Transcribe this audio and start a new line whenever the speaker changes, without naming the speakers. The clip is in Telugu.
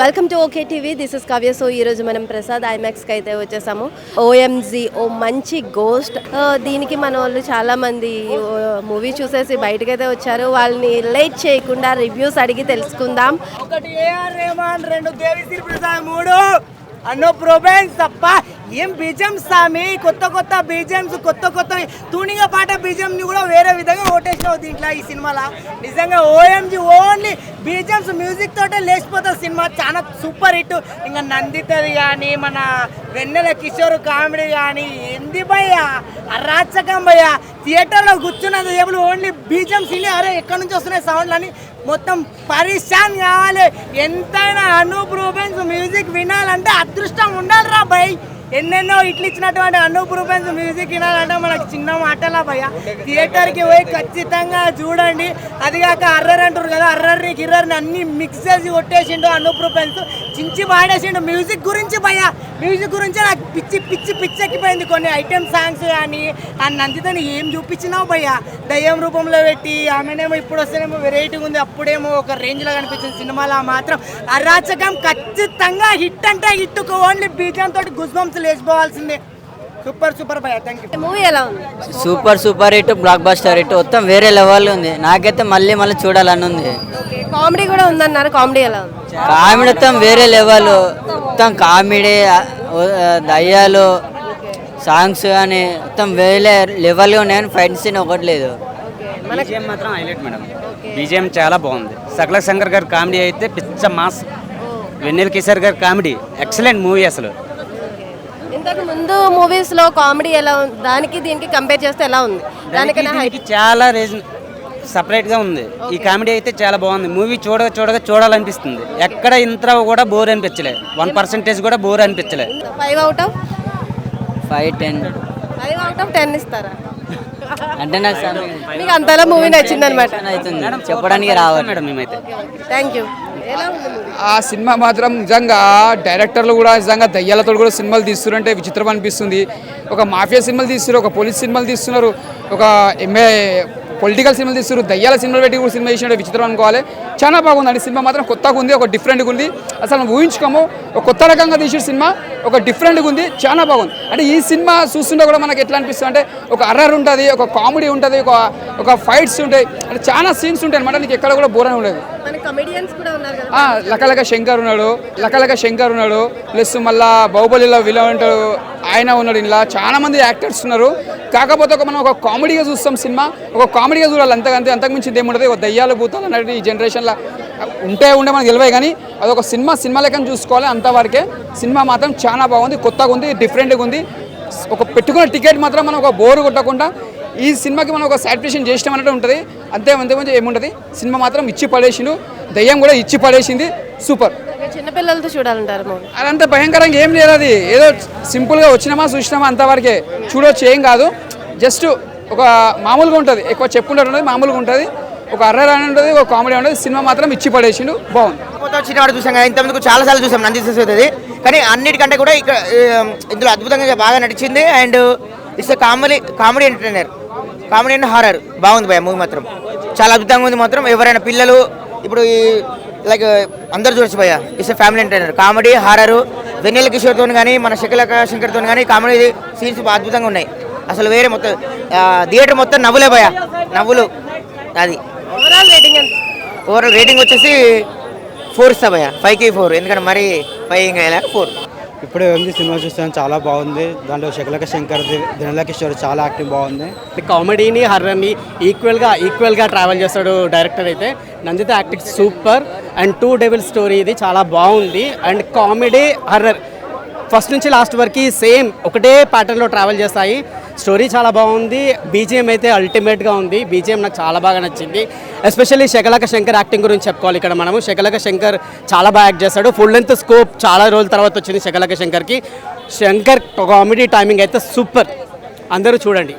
Welcome to okay TV this is Kavya so ఈరోజు మనం ప్రసాద్ ఐమాక్స్కి అయితే వచ్చేసాము. ఓఎంజీ ఓ మంచి గోస్ట్ uh, దీనికి మన వాళ్ళు చాలామంది మూవీ uh, చూసేసి బయటకు అయితే వచ్చారు. వాళ్ళని లేట్ చేయకుండా రివ్యూస్ అడిగి తెలుసుకుందాం.
ఒకటి ఏఆర్ రెహమాన్ రెండు దేవిశ్రీ ప్రసాద్ మూడు. అన్నో ప్రొబెన్స్ తప్ప ఏం బీజం సామి? కొత్త కొత్త బీజమ్స్ కొత్త కొత్త తూనిగా పాట బీజం ని కూడా వేరే విధంగా ఓటేసినావు దీంట్లో ఈ సినిమాలో. నిజంగా ఓఎంజీ ఓన్లీ బీజమ్స్ మ్యూజిక్ తోటే లేచిపోతుంది సినిమా. చాలా సూపర్ హిట్. ఇంకా నందితది కానీ మన వెన్నెల కిషోర్ కామెడీ కానీ ఎంది భయ్యా? అరాచకం భయ్య. థియేటర్లో కూర్చున్నది ఏబులు ఓన్లీ బీజం సిని. అరే ఎక్కడి నుంచి వస్తున్నాయి సౌండ్లు అని మొత్తం పరిశాన్ కావాలి. ఎంతైనా అనూప్ రూబెన్స్ మ్యూజిక్ వినాలంటే అదృష్టం ఉండాలిరా భయ్ ఎన్నెన్నో ఇట్లు ఇచ్చినటువంటి అనూప్ మ్యూజిక్ వినాలంటే మనకు చిన్న మాటలా భయ థియేటర్కి పోయి ఖచ్చితంగా చూడండి. అది కాక అర్రర్ అంటారు కదా అర్రర్ని గిర్రర్ని అన్ని మిక్స్ చేసి కొట్టేసిండు అనూప్ చించి పాడేసిండు. మ్యూజిక్ గురించి భయ మ్యూజిక్ గురించి నాకు పిచ్చి పిచ్చి పిచ్చి ఎక్కిపోయింది కొన్ని ఐటెం సాంగ్స్ కానీ. ఆ నందితని ఏం చూపించినావు భయ్య? దయ్యం రూపంలో పెట్టి ఆమెనేమో ఇప్పుడు వస్తేనేమో వెరైటీగా ఉంది. అప్పుడేమో ఒక రేంజ్లో కనిపించింది సినిమాలో మాత్రం. అరాచకం ఖచ్చితంగా హిట్ అంటే హిట్ ఓన్లీ బీజం తోటి గుజ్బంస్ లేచిపోవాల్సిందే సూపర్ సూపర్ భయ్య థ్యాంక్ యూ
మూవీ ఎలా ఉంది?
Super super hit blockbuster hit మొత్తం వేరే లెవెల్ ఉంది. నాకైతే మళ్ళీ మళ్ళీ చూడాలని ఉంది.
కామెడీ కూడా ఉందన్నారు. కామెడీ ఎలా ఉంది?
కామెడీ మొత్తం వేరే లెవెల్ మొత్తం కామెడీ దయ్యాలు సాంగ్స్ కానీ మొత్తం వేరే లెవెల్గా ఉన్నాయని ఫైట్ సీన్ ఒకటి లేదు.
బీజిఎం మాత్రం హైలైట్ మేడం బీజిఎం చాలా బాగుంది. సకల శంకర్ గారి కామెడీ అయితే పిచ్చ మాస్ వెన్నెల కిషోర్ గారి కామెడీ ఎక్సలెంట్ మూవీ అసలు.
ఇంతకు ముందు మూవీస్లో కామెడీ ఎలా ఉంది దానికి దీనికి కంపేర్ చేస్తే ఎలా ఉంది దానికన్నా హై
దీనికి చాలా రీజన్ సపరేట్గా ఉంది ఈ కామెడీ అయితే చాలా బాగుంది మూవీ చూడ చూడగా చూడాలనిపిస్తుంది ఎక్కడ ఇంత కూడా బోర్ అనిపించలే వన్ పర్సెంటేజ్ కూడా bore అనిపించలే
five out of
five ten
five out of ten ఇస్తారా
అంటే నాకు
మీకు అంతలా మూవీ నచ్చింది అనమాట
చెప్పడానికి రావాలి
మేడం మేమైతే
థ్యాంక్ యూ?
ఆ సినిమా మాత్రం నిజంగా డైరెక్టర్లు కూడా నిజంగా దయ్యాలతో కూడా సినిమాలు తీస్తున్నారంటే విచిత్రం అనిపిస్తుంది. ఒక మాఫియా సినిమాలు తీస్తున్నారు ఒక పోలీస్ సినిమాలు తీస్తున్నారు ఒక ఎంఏ పొలిటికల్ సినిమాలు తీస్తున్నారు దయ్యాల సినిమాలు పెట్టి కూడా సినిమా చేసినట్టు విచిత్రం అనుకోవాలి. చాలా బాగుందండి సినిమా మాత్రం కొత్తగా ఉంది ఒక డిఫరెంట్గా ఉంది. అసలు ఊహించుకోము ఒక కొత్త రకంగా తీసిన సినిమా ఒక డిఫరెంట్గా ఉంది చాలా బాగుంది. అంటే ఈ సినిమా చూస్తుంటే కూడా మనకి ఎట్లా అనిపిస్తుంది అంటే ఒక అర్రర్ ఉంటుంది ఒక కామెడీ ఉంటుంది ఒక ఒక ఫైట్స్ ఉంటాయి. అంటే చాలా సీన్స్ ఉంటాయి అనమాట నీకు ఎక్కడ కూడా బోర్ ఉండదు. లకలక శంకర్ ఉన్నాడు లకలక శంకర్ ఉన్నాడు ప్లస్ మళ్ళా బాహుబలిలో విలన్ ఉంటాడు ఆయన ఉన్నాడు ఇలా చాలా మంది యాక్టర్స్ ఉన్నారు. కాకపోతే ఒక మనం ఒక కామెడీగా చూస్తాం సినిమా ఒక కామెడీగా చూడాలి అంతకంతే అంతకుమించి ఏముండదు ఒక దయ్యాలు భూతాలు అన్నట్టు ఈ జనరేషన్లో ఉంటే ఉండే మనకు తెలివే కానీ అదొక సినిమా సినిమా లెక్కన చూసుకోవాలి అంతవరకే. సినిమా మాత్రం చాలా బాగుంది కొత్తగా ఉంది డిఫరెంట్గా ఉంది. ఒక పెట్టుకున్న టికెట్ మాత్రం మనం ఒక బోరు కొట్టకుండా ఈ సినిమాకి మనం ఒక సాటిస్ఫాక్షన్ చేసినాం అన్నట్టు ఉంటుంది. అంతే అంతేమంది ఏముంటుంది? సినిమా మాత్రం ఇచ్చి పడేసిండు దయ్యం కూడా ఇచ్చి పడేసింది సూపర్.
చిన్నపిల్లలతో చూడాలంటారు
అదంతా భయంకరంగా ఏం లేదు అది. ఏదో సింపుల్గా వచ్చినామా చూసినామా అంతవరకే. చూడొచ్చు ఏం కాదు. జస్ట్ ఒక మామూలుగా ఉంటుంది. ఎక్కువ చెప్పుకుంటారు ఉంటుంది మామూలుగా ఉంటుంది. ఒక అర్రర్ అని ఉంటుంది ఒక కామెడీ ఉంటుంది సినిమా మాత్రం ఇచ్చి పడేసిండు. బాగుంది.
చిన్నవాడు చూసాం కదా ఇంతకుముందుకు చాలా సార్లు చూసాం నంది సరస్వతి కానీ అన్నిటికంటే కూడా ఇక్కడ ఇందులో అద్భుతంగా బాగా నడిచింది and it's comedy comedy entertainer. Comedy and horror బాగుంది భయ మూవీ మాత్రం. చాలా అద్భుతంగా ఉంది మాత్రం. ఎవరైనా పిల్లలు ఇప్పుడు ఈ లైక్ అందరు చూడొచ్చు భయ it's family entertainer comedy horror Vennela కిషోర్తో కానీ మన శకలక శంకర్తో కానీ కామెడీ సీన్స్ అద్భుతంగా ఉన్నాయి. అసలు వేరే మొత్తం థియేటర్ మొత్తం నవ్వులే భయ నవ్వులు. అది. ఓవరాల్ రేటింగ్ వచ్చేసి ఫోర్ ఇస్తా భయ ఫైవ్కి ఫోర్ ఎందుకంటే మరి ఫైవ్ ఇంకా ఫోర్
ఇప్పుడే ఉంది సినిమా చూస్తాను. చాలా బాగుంది. దాంట్లో శకలక శంకర్ దినల కిషోర్ చాలా యాక్టింగ్ బాగుంది.
కామెడీని హర్రర్ని ఈక్వల్గా ఈక్వల్గా ట్రావెల్ చేస్తాడు డైరెక్టర్ అయితే. Nandita acting super and to devil story ఇది చాలా బాగుంది. And comedy horror. ఫస్ట్ నుంచి లాస్ట్ వరకు సేమ్ ఒకటే ప్యాటర్న్లో ట్రావెల్ చేస్తాయి. స్టోరీ చాలా బాగుంది. బీజిఎం అయితే అల్టిమేట్గా ఉంది. బీజిఎం నాకు చాలా బాగా నచ్చింది. ఎస్పెషల్లీ శకలక శంకర్ యాక్టింగ్ గురించి చెప్పుకోవాలి ఇక్కడ మనము. శకలక శంకర్ చాలా బాగా యాక్ట్ చేస్తాడు ఫుల్ లెంత్ స్కోప్ చాలా రోజుల తర్వాత వచ్చింది శకలక శంకర్కి. శంకర్ కామెడీ టైమింగ్ అయితే సూపర్ అందరూ చూడండి.